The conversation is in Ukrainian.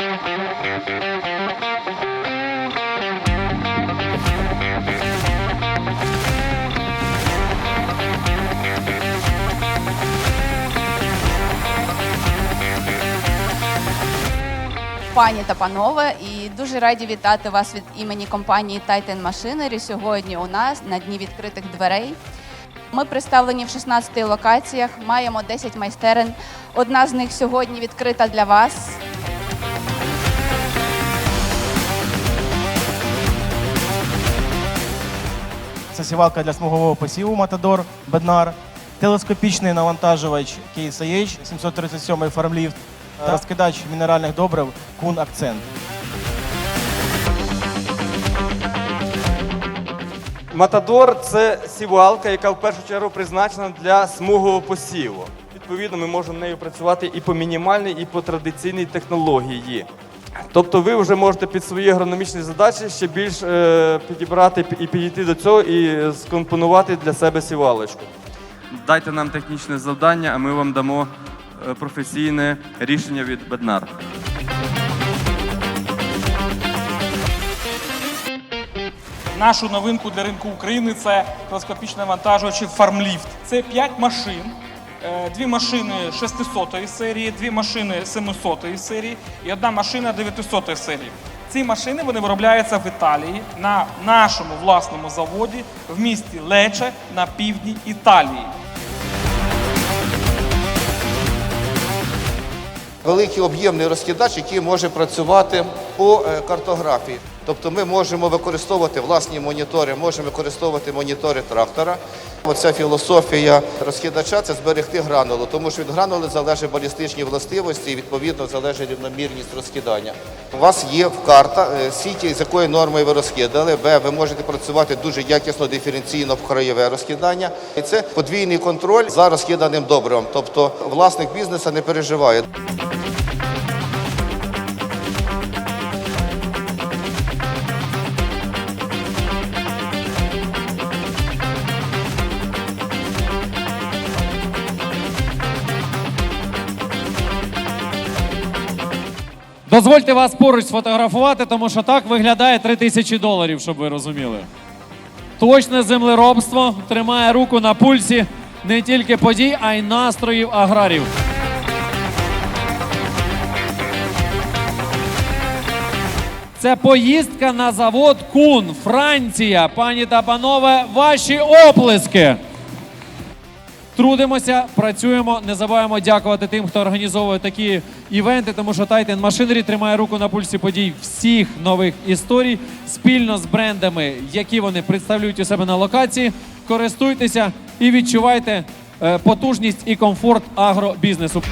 Пані та панове, і дуже раді вітати вас від імені компанії Titan Machinery сьогодні у нас на дні відкритих дверей. Ми представлені в 16 локаціях, маємо 10 майстерень. Одна з них сьогодні відкрита для вас. Це сівалка для смугового посіву Матадор Беднар, телескопічний навантажувач IH 737 фармліфт, та розкидач мінеральних добрив Кун Акцент. Матадор це сівалка, яка в першу чергу призначена для смугового посіву. Відповідно, ми можемо нею працювати і по мінімальній, і по традиційній технології. Тобто ви вже можете під свої агрономічні задачі ще більш е, підібрати і підійти до цього і скомпонувати для себе сівалочку. Дайте нам технічне завдання, а ми вам дамо е, професійне рішення від Беднар. Нашу новинку для ринку України це телескопічне вантажувачі FarmLift. Це 5 машин. Е, Дві машини 600 серії, дві машини 700 серії і одна машина 900 серії. Ці машини вони виробляються в Італії на нашому власному заводі в місті Лече на півдні Італії. великий об'ємний розкидач, який може працювати по е, картографії. Тобто ми можемо використовувати власні монітори, можемо використовувати монітори трактора. Оця філософія розкидача це зберегти гранулу, тому що від гранули залежать балістичні властивості і відповідно залежить рівномірність розкидання. У вас є карта е, сіті, з якої нормою ви розкидали. Б, ви можете працювати дуже якісно диференційно в краєве розкидання. І це подвійний контроль за розкиданим добривом. Тобто власник бізнесу не переживає. Дозвольте вас поруч сфотографувати, тому що так виглядає 3 тисячі доларів, щоб ви розуміли. Точне землеробство тримає руку на пульсі не тільки подій, а й настроїв аграрів. Це поїздка на завод Кун, Франція. Пані та панове, ваші оплески. Трудимося, працюємо. Не забуваємо дякувати тим, хто організовує такі івенти, тому що Titan Machinery тримає руку на пульсі подій всіх нових історій спільно з брендами, які вони представляють у себе на локації. Користуйтеся і відчувайте е, потужність і комфорт агробізнесу.